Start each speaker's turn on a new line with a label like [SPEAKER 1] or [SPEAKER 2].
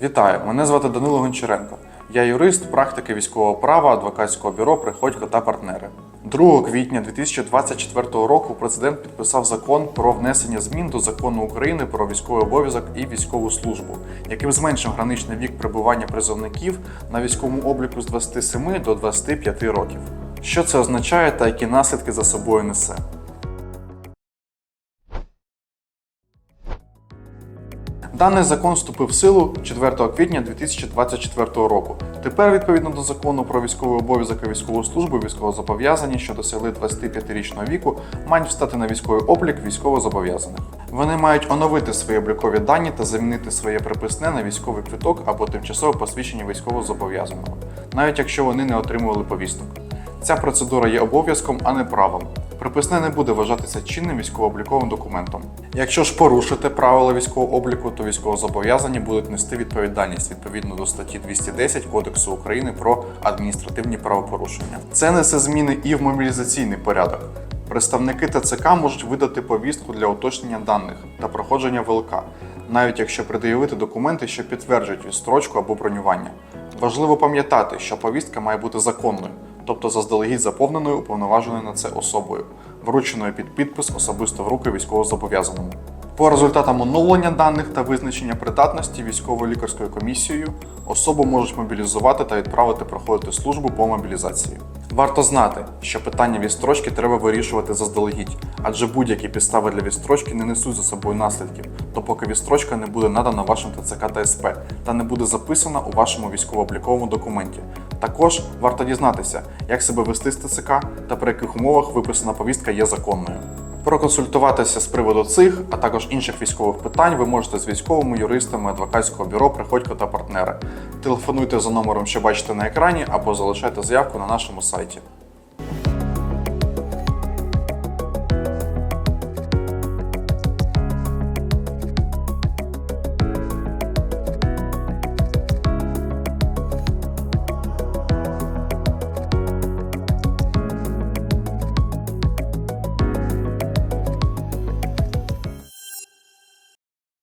[SPEAKER 1] Вітаю, мене звати Данило Гончаренко. Я юрист практики військового права адвокатського бюро Приходько та партнери. 2 квітня 2024 року президент підписав закон про внесення змін до закону України про військовий обов'язок і військову службу, яким зменшив граничний вік перебування призовників на військовому обліку з 27 до 25 років. Що це означає та які наслідки за собою несе? Даний закон вступив в силу 4 квітня 2024 року. Тепер, відповідно до закону про військовий обов'язок і військову службу, військовозобов'язані, що досягли 25-річного віку, мають встати на військовий облік військовозобов'язаних. Вони мають оновити свої облікові дані та замінити своє приписне на військовий квиток або тимчасове посвідчення військовозобов'язаного, навіть якщо вони не отримували повісток. Ця процедура є обов'язком, а не правом. Приписне не буде вважатися чинним військово-обліковим документом. Якщо ж порушите правила військового обліку, то військовозобов'язані будуть нести відповідальність відповідно до статті 210 Кодексу України про адміністративні правопорушення. Це несе зміни і в мобілізаційний порядок. Представники ТЦК можуть видати повістку для уточнення даних та проходження ВЛК, навіть якщо пред'явити документи, що підтверджують відстрочку або бронювання. Важливо пам'ятати, що повістка має бути законною, тобто заздалегідь заповненою уповноваженою на це особою, врученою під підпис особисто в руки військовозобов'язаному. По результатам оновлення даних та визначення придатності військово-лікарською комісією особу можуть мобілізувати та відправити проходити службу по мобілізації. Варто знати, що питання відстрочки треба вирішувати заздалегідь, адже будь-які підстави для відстрочки не несуть за собою наслідків, допоки відстрочка не буде надана вашим ТЦК та СП та не буде записана у вашому військово-обліковому документі. Також варто дізнатися, як себе вести з ТЦК та при яких умовах виписана повістка є законною. Проконсультуватися з приводу цих, а також інших військових питань ви можете з військовими юристами адвокатського бюро Приходько та партнери. Телефонуйте за номером, що бачите на екрані, або залишайте заявку на нашому сайті.